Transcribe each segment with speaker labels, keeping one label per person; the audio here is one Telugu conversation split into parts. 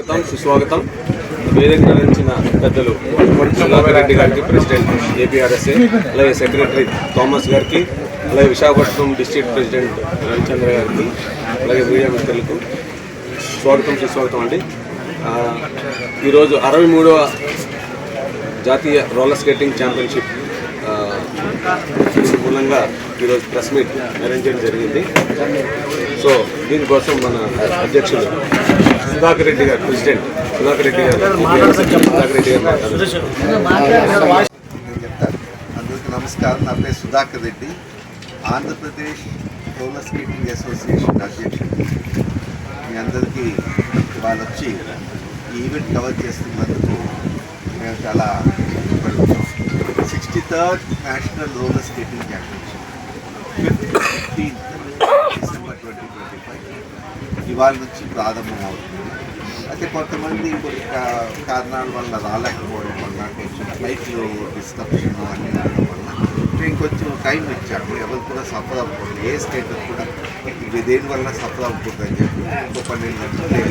Speaker 1: స్వాగతం వేదిక నిర్వహించిన పెద్దలు రెడ్డి గారికి ప్రెసిడెంట్ ఏపీఆర్ఎస్ఏ అలాగే సెక్రటరీ థామస్ గారికి అలాగే విశాఖపట్నం డిస్ట్రిక్ట్ ప్రెసిడెంట్ రవిచంద్ర గారికి అలాగే మీడియా మిత్రులకు స్వాగతం సుస్వాగతం అండి. ఈరోజు అరవై మూడవ జాతీయ రోలర్ స్కేటింగ్ ఛాంపియన్షిప్ మూలంగా ఈరోజు ప్రెస్ మీట్ అరేంజ్ చేయడం జరిగింది. సో దీనికోసం మన అధ్యక్షులు సుధాకర్ రెడ్డి గారు ప్రెసిడెంట్. సుధాకర్ రెడ్డి గారు సుధాకర్ రెడ్డి గారు
Speaker 2: అందరికీ నమస్కారం. నా పేరు Sudhakar Reddy. Andhra Pradesh roller skating association అధ్యక్షుడు. మీ అందరికీ వాళ్ళు వచ్చి ఈవెంట్ కవర్ చేస్తున్నందుకు మేము చాలా sixty third national roller skating championship fifteenth December twenty twenty five ఇవాళ నుంచి ప్రారంభం అవుతుంది అయితే కొంతమంది కొన్ని కారణాల వల్ల రాలేకపోవడం వల్ల కొంచెం ఫ్లైట్లో డిస్కప్షన్ అన్నీ ఉండడం వల్ల మేము కొంచెం టైం ఇచ్చాము. ఎవరు కూడా సఫర్ అవ్వకూడదు. ఏ స్టేట్ కూడా ఇది దేనివల్ల సఫర్ అవ్వకూడదు అని చెప్పి ఇంకో పన్నెండు గంటలు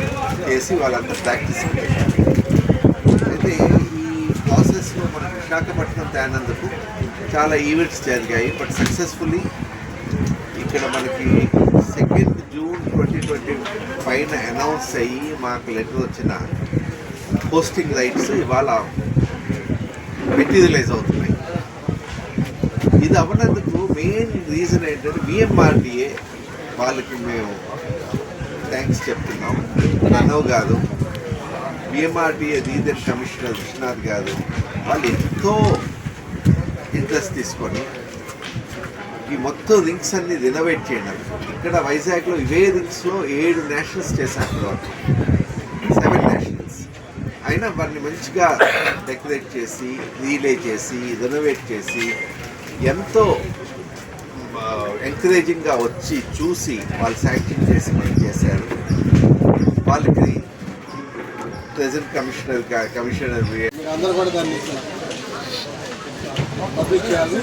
Speaker 2: చేసి వాళ్ళంతా ప్రాక్టీస్ పెట్టారు అయితే ఈ ప్రాసెస్లో మన విశాఖపట్నం తేనందుకు చాలా ఈవెంట్స్ జరిగాయి. బట్ సక్సెస్ఫుల్లీ ఇక్కడ మనకి సెకండ్ జూన్ ట్వంటీ ట్వంటీ పైన అనౌన్స్ అయ్యి మాకు లెటర్ వచ్చిన పోస్టింగ్ రైట్స్ ఇవాళ మెటీరియలైజ్ అవుతున్నాయి. ఇది అవ్వనందుకు మెయిన్ రీజన్ ఏంటంటే విఎంఆర్డిఏ వాళ్ళకి మేము థ్యాంక్స్ చెప్తున్నాం. నన్ను కాదు బిఎంఆర్టీఏ రీజన్ కమిషనర్ విశ్వనాథ్ గారు వాళ్ళు ఎంతో ఇంట్రెస్ట్ తీసుకొని ఈ మొత్తం రింగ్స్ అన్ని రినోవేట్ చేయడం. ఇక్కడ వైజాగ్లో ఇవే రింగ్స్లో ఏడు నేషనల్స్ చేశారు వాళ్ళు సెవెన్ నేషనల్స్. అయినా వారిని మంచిగా డెకరేట్ చేసి రీలే చేసి రినోవేట్ చేసి ఎంతో ఎంకరేజింగ్గా వచ్చి చూసి వాళ్ళు శాంక్షన్ చేసి మనకి చేశారు వాళ్ళకి ప్రెసిడెంట్ కమిషనర్ కమిషనర్
Speaker 3: అందరూ కూడా దాన్ని పబ్లిక్ చేయాలి.